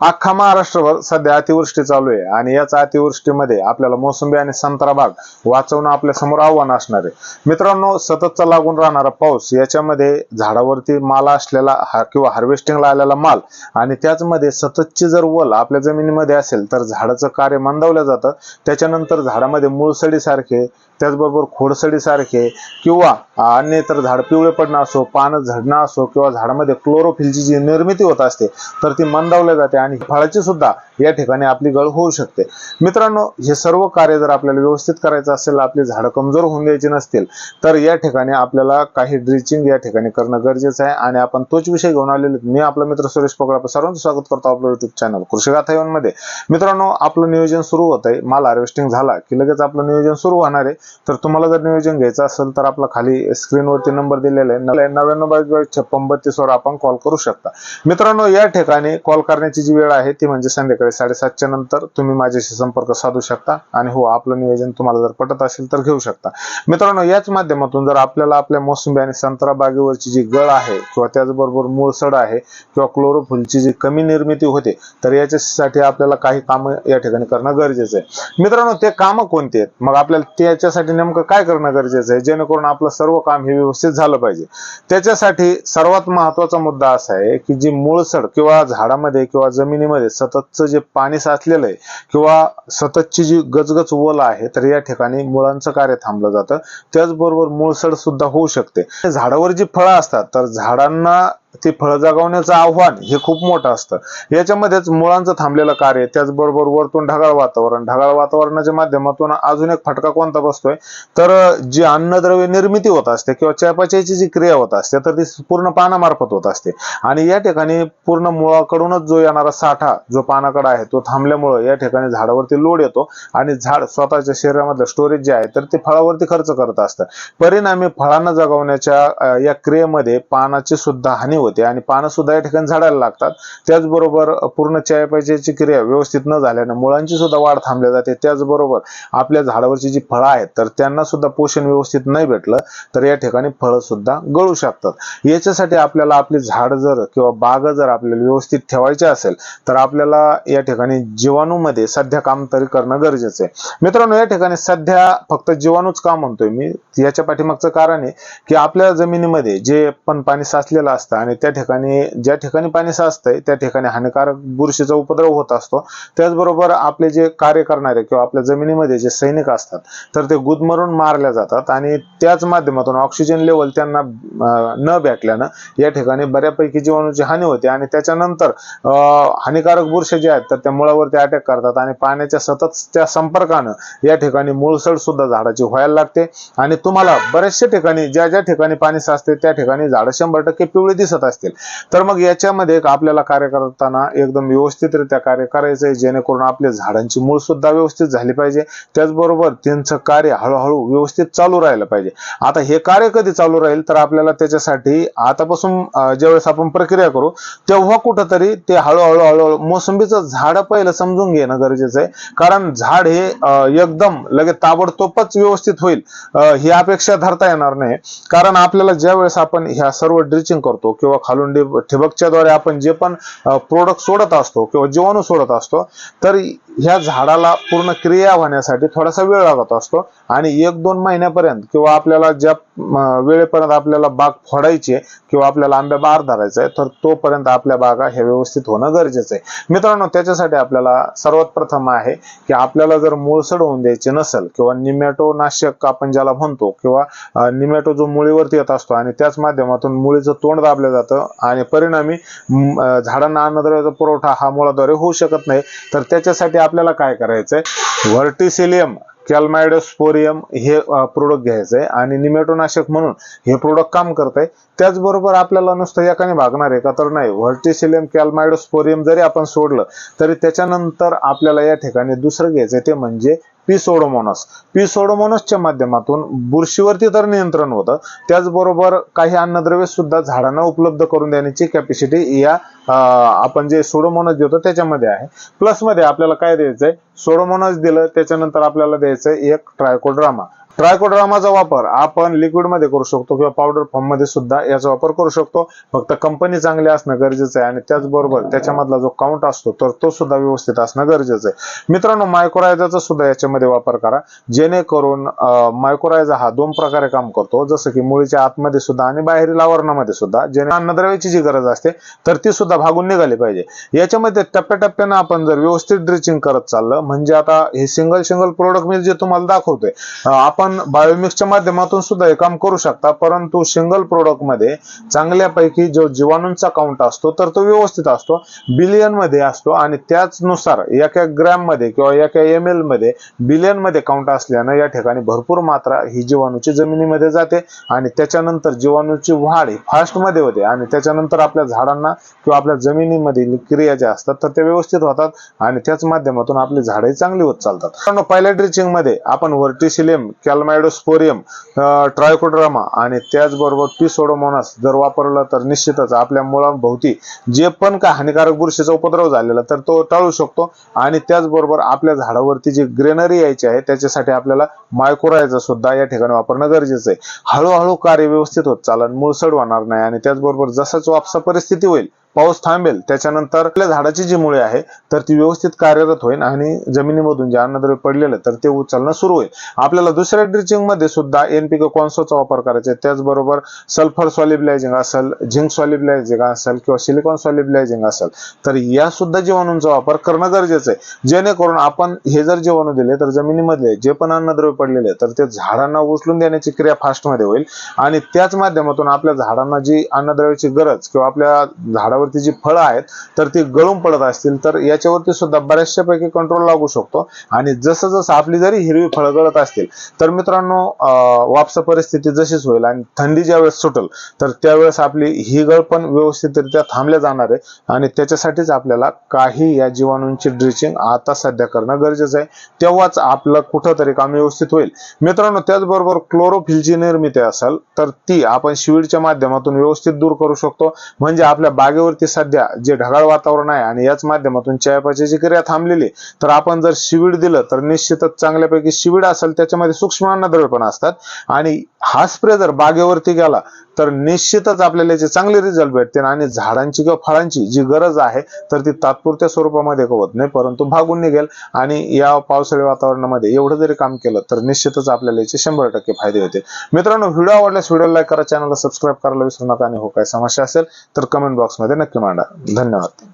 अख्खा महाराष्ट्रभर सध्या अतिवृष्टी चालू आहे आणि याच अतिवृष्टीमध्ये आपल्याला मोसंबी आणि संत्रा बाग वाचवणं आपल्यासमोर आव्हान असणार आहे. मित्रांनो सततचा लागून राहणारा पाऊस याच्यामध्ये झाडावरती माल असलेला हा किंवा हार्वेस्टिंगला आलेला माल आणि त्याचमध्ये सततची जर वल आपल्या जमिनीमध्ये असेल तर झाडाचं कार्य मंदावलं जातं. त्याच्यानंतर झाडामध्ये मुळसडीसारखे त्याचबरोबर खोडसडीसारखे किंवा अन्य इतर झाड पिवळे पडणं असो पानं झडणं असो किंवा झाडामध्ये क्लोरोफिलची जी निर्मिती होत असते तर ती मंदावल्या जाते आणि फळाची सुद्धा या ठिकाणी आपली गळ होऊ शकते. मित्रांनो हे सर्व कार्य जर आपल्याला व्यवस्थित करायचं असेल आपली झाडं कमजोर होऊन द्यायची नसतील तर या ठिकाणी आपल्याला काही ड्रिचिंग या ठिकाणी करणं गरजेचं आहे. आणि आपण तोच विषय घेऊन आलेले मी आपला मित्र सुरेश पगड सर्वांचं स्वागत करतो आपलं युट्यूब चॅनल कृषी मध्ये. मित्रांनो आपलं नियोजन सुरू होत आहे. माल हार्वेस्टिंग झाला की लगेच आपलं नियोजन सुरू होणार आहे. तर तुम्हाला जर नियोजन घ्यायचं असेल तर आपला खाली स्क्रीनवरती नंबर दिलेला आहे. नव्याण्णव बावीस छप्पन बत्तीस वर आपण कॉल करू शकता. मित्रांनो या ठिकाणी कॉल करण्याची जी वेळ आहे ती म्हणजे संध्याकाळी साडेसातच्या नंतर तुम्ही माझ्याशी संपर्क साधू शकता आणि हो आपलं नियोजन तुम्हाला जर पटत असेल तर घेऊ शकता. मित्रांनो याच माध्यमातून जर आपल्याला आपल्या मोसंबी आणि संत्रा बागेवरची जी गळ आहे किंवा त्याचबरोबर मूळसड आहे किंवा क्लोरोफुलची जी कमी निर्मिती होते तर याच्यासाठी आपल्याला काही कामं या ठिकाणी करणं गरजेचं आहे. मित्रांनो ते कामं कोणती आहेत? मग आपल्याला त्याच्यासाठी नेमकं काय करणं गरजेचं आहे? जेणेकरून आपलं सर्व काम हे व्यवस्थित झालं पाहिजे. त्याच्यासाठी सर्वात महत्त्वाचा मुद्दा असा आहे की जी मूळसड किंवा झाडामध्ये किंवा जमीन जमिनीमध्ये सततचं जे पाणी साचलेलं आहे किंवा सततची जी गजगज वल आहे तर या ठिकाणी मुळांचं कार्य थांबलं जातं. त्याचबरोबर मुळसड सुद्धा होऊ शकते. झाडावर जी फळं असतात तर झाडांना ती फळ जगवण्याचं आव्हान हे खूप मोठं असतं. याच्यामध्येच मुळांचं थांबलेलं कार्य त्याचबरोबर वरतून ढगाळ वातावरण. ढगाळ वातावरणाच्या माध्यमातून अजून एक फटका कोणता बसतोय? तर जी अन्नद्रव्य निर्मिती होत असते किंवा चयापचयाची जी क्रिया होत असते तर ती पूर्ण पानामार्फत होत असते. आणि या ठिकाणी पूर्ण मुळाकडूनच जो येणारा साठा जो पानाकडे आहे तो थांबल्यामुळे या ठिकाणी झाडावरती लोड येतो आणि झाड स्वतःच्या शरीरामधलं स्टोरेज जे आहे तर ते फळावरती खर्च करत असतं. परिणामी फळांना जगवण्याच्या या क्रियेमध्ये पानाची सुद्धा हानी होते आणि पानं सुद्धा या ठिकाणी झाडायला लागतात. त्याचबरोबर पूर्ण चयापचयाची क्रिया व्यवस्थित न झाल्यानं मुळांची सुद्धा वाढ थांबल्या जाते. त्याचबरोबर आपल्या झाडावरची जी फळं आहेत तर त्यांना सुद्धा पोषण व्यवस्थित नाही भेटलं तर या ठिकाणी फळं सुद्धा गळू शकतात. याच्यासाठी आपल्याला आपली झाड जर किंवा बाग जर आपल्याला व्यवस्थित ठेवायची असेल तर आपल्याला या ठिकाणी जीवाणूमध्ये सध्या काम तरी करणं गरजेचं आहे. मित्रांनो या ठिकाणी सध्या फक्त जीवाणूच का म्हणतोय मी? याच्या पाठीमागचं कारण आहे की आपल्या जमिनीमध्ये जे पण पाणी साचलेलं असतं आणि त्या ठिकाणी ज्या ठिकाणी पाणी साचतंय त्या ठिकाणी हानिकारक बुरशीचा उपद्रव होत असतो. त्याचबरोबर आपले जे कार्य करणारे किंवा आपल्या जमिनीमध्ये जे सैनिक असतात तर ते गुदमरून मारल्या जातात आणि त्याच माध्यमातून ऑक्सिजन लेवल त्यांना न भेटल्यानं या ठिकाणी बऱ्यापैकी जीवाणूची हानी होते आणि त्याच्यानंतर हानिकारक बुरशी जे आहेत तर त्या मुळावरती अटॅक करतात आणि पाण्याच्या सतत त्या संपर्कानं या ठिकाणी मूळसड सुद्धा झाडाची व्हायला लागते. आणि तुम्हाला बऱ्याचशा ठिकाणी ज्या ज्या ठिकाणी पाणी साचते त्या ठिकाणी झाडं शंभर टक्के पिवळी दिसत असतील. तर मग याच्यामध्ये आपल्याला कार्य करताना एकदम व्यवस्थितरित्या कार्य करायचं आहे जेणेकरून आपल्या झाडांची मूळ सुद्धा व्यवस्थित झाली पाहिजे. त्याचबरोबर त्यांचं कार्य हळूहळू व्यवस्थित चालू राहिलं पाहिजे. आता हे कार्य कधी चालू राहील तर आपल्याला त्याच्यासाठी आतापासून ज्यावेळेस आपण प्रक्रिया करू तेव्हा कुठंतरी ते हळूहळू हळूहळू मोसंबीचं झाड पहिलं समजून घेणं गरजेचं आहे. कारण झाड हे एकदम लगेच ताबडतोबच व्यवस्थित होईल ही अपेक्षा धरता येणार नाही. कारण आपल्याला ज्या वेळेस आपण ह्या सर्व ड्रिचिंग करतो किंवा किंवा खालून ठिबकच्या द्वारे आपण जे पण प्रोडक्ट सोडत असतो किंवा जीवाणू सोडत असतो तर ह्या झाडाला पूर्ण क्रिया होण्यासाठी थोडासा वेळ लागत असतो. आणि एक दोन महिन्यापर्यंत किंवा आपल्याला ज्या वेळेपर्यंत आपल्याला बाग फोडायची आहे किंवा आपल्याला आंब्या बार धरायचा आहे तर तोपर्यंत आपल्या बागा हे व्यवस्थित होणं गरजेचं आहे. मित्रांनो त्याच्यासाठी आपल्याला सर्वात प्रथम आहे की आपल्याला जर मूळसड होऊन द्यायची नसेल किंवा निमॅटो नाशक आपण ज्याला म्हणतो किंवा निमॅटो जो मुळीवरती येत असतो आणि त्याच माध्यमातून मुळीचं तोंड दाबलं जातं आणि परिणामी झाडांना अन्नद्रव्याचा पुरवठा हा मुळाद्वारे होऊ शकत नाही तर त्याच्यासाठी आपल्याला काय करायचंय? व्हर्टिसिलियम कॅलमायडोस्पोरियम हे प्रोडक्ट घ्यायचं आहे आणि निमेटोनाशक म्हणून हे प्रोडक्ट काम करत आहे त्याचबरोबर आपल्याला नुसतं एकाने भागणार आहे का तर नाही. व्हर्टिसिलियम कॅलमायडोस्पोरियम जरी आपण सोडलं तरी त्याच्यानंतर आपल्याला या ठिकाणी दुसरं घ्यायचं ते म्हणजे पिसोडोमोनस पिसोडोमोनसच्या माध्यमातून बुरशीवरती तर नियंत्रण होतं. त्याचबरोबर काही अन्नद्रव्य सुद्धा झाडांना उपलब्ध करून देण्याची कॅपॅसिटी या आपण जे सोडोमोनस देतो त्याच्यामध्ये आहे. प्लसमध्ये आपल्याला काय द्यायचंय? सोडोमोनस दिलं त्याच्यानंतर आपल्याला द्यायचंय एक ट्रायकोड्रामा ट्रायकोड्रामाचा वापर आपण लिक्विडमध्ये करू शकतो किंवा पावडर फॉर्ममध्ये सुद्धा याचा वापर करू शकतो. फक्त कंपनी चांगली असणं गरजेचं आहे आणि त्याचबरोबर त्याच्यामधला जो काउंट असतो तर तो सुद्धा व्यवस्थित असणं गरजेचं आहे. मित्रांनो मायक्रोरायझाचा सुद्धा याच्यामध्ये वापर करा. जेणेकरून मायक्रोरायझा हा दोन प्रकारे काम करतो. जसं की मुळीच्या आतमध्ये सुद्धा आणि बाहेरील आवरणामध्ये सुद्धा. जेणे अन्नद्रव्याची जी गरज असते तर ती सुद्धा भागून निघाली पाहिजे. याच्यामध्ये टप्प्याटप्प्यानं आपण जर व्यवस्थित ड्रिचिंग करत चाललं म्हणजे आता हे सिंगल सिंगल प्रोडक्ट मी जे तुम्हाला दाखवतोय आपण आपण बायोमिक्सच्या माध्यमातून सुद्धा हे काम करू शकता. परंतु सिंगल प्रोडक्टमध्ये चांगल्यापैकी जो जीवाणूंचा काउंट असतो तर तो व्यवस्थित असतो. बिलियनमध्ये असतो आणि त्याचनुसार एका ग्रॅममध्ये किंवा एका एम एलमध्ये बिलियनमध्ये काउंट असल्यानं या ठिकाणी भरपूर मात्रा ही जीवाणूची जमिनीमध्ये जाते आणि त्याच्यानंतर जीवाणूची वाढ ही फास्टमध्ये होते आणि त्याच्यानंतर आपल्या झाडांना किंवा आपल्या जमिनीमधील क्रिया ज्या असतात तर ते व्यवस्थित होतात आणि त्याच माध्यमातून आपली झाडे चांगली होत चालतात. पहिल्या ड्रिचिंगमध्ये आपण व्हर्टिसिलियम कॅलमायडोस्पोरियम ट्रायकोड्रामा आणि त्याचबरोबर पिसोडोमोनास जर वापरला तर निश्चितच आपल्या मुळांभोवती जे पण काय हानिकारक बुरशीचा उपद्रव झालेला तर तो टाळू शकतो. आणि त्याचबरोबर आपल्या झाडावरती जी ग्रेनरी यायची आहे त्याच्यासाठी आपल्याला मायक्रोरायझा सुद्धा या ठिकाणी वापरणं गरजेचं आहे. हळूहळू कार्य व्यवस्थित होत चालन मुळसड होणार नाही आणि त्याचबरोबर जसाच वापसा परिस्थिती होईल पाऊस थांबेल त्याच्यानंतर आपल्या झाडाची जी मुळे आहे तर ती व्यवस्थित कार्यरत होईल आणि जमिनीमधून जे अन्नद्रव्य पडलेलं तर ते उचलणं सुरू होईल. आपल्याला दुसऱ्या ड्रिचिंगमध्ये सुद्धा एनपीके कॉन्सोचा वापर करायचा आहे. त्याचबरोबर सल्फर सॉलिब्लायझिंग असेल झिंक सॉलिब्लायझिंग असेल किंवा सिलिकॉन सॉलिब्लायझिंग असेल तर या सुद्धा जीवाणूंचा वापर करणं गरजेचं आहे. जेणेकरून आपण हे जर जीवाणू दिले तर जमिनीमधले जे पण अन्नद्रव्य पडलेले तर ते झाडांना उचलून देण्याची क्रिया फास्टमध्ये होईल. आणि त्याच माध्यमातून आपल्या झाडांना जी अन्नद्रव्याची गरज किंवा आपल्या झाडावरती जी फळं आहेत तर ती गळून पडत असतील तर याच्यावरती सुद्धा बऱ्याचशा पैकी कंट्रोल लागू शकतो. आणि जसं जसं आपली जरी हिरवी फळं गळत असतील तर मित्रांनो अं, वापसा परिस्थिती जशीच होईल आणि थंडी ज्यावेळेस सुटेल तर त्यावेळेस आपली ही गळ पण व्यवस्थितरित्या थांबल्या जाणार आहे. आणि त्याच्यासाठीच आपल्याला काही या जीवाणूंची ड्रिचिंग आता सध्या करणं गरजेचं आहे. तेव्हाच आपलं कुठंतरी काम व्यवस्थित होईल. मित्रांनो त्याचबरोबर क्लोरोफिलची निर्मिती असेल तर ती आपण शिवीडच्या माध्यमातून व्यवस्थित दूर करू शकतो. म्हणजे आपल्या बागेवर बागेवरती सध्या जे ढगाळ वातावरण आहे आणि याच माध्यमातून चयापचयाची क्रिया थांबलेली तर आपण जर शिवीड दिलं तर निश्चितच चांगल्यापैकी शिवीड असेल त्याच्यामध्ये सूक्ष्म अन्नद्रव्य पण असतात. आणि हा स्प्रे जर बागेवरती गेला तर निश्चितच आपल्याला याचे चांगले रिझल्ट भेटतील आणि झाडांची किंवा फळांची जी गरज आहे तर ती तात्पुरत्या स्वरूपामध्ये होत नाही परंतु भागून निघेल. आणि या पावसाळी वातावरणामध्ये एवढं जरी काम केलं तर निश्चितच आपल्याला याचे शंभर टक्के फायदे होते मित्रांनो व्हिडिओ आवडल्यास व्हिडिओ लाईक करा चॅनलला सबस्क्राईब करायला विसरू नका आणि हो काय समस्या असेल तर कमेंट बॉक्समध्ये नक्की मांडा. धन्यवाद.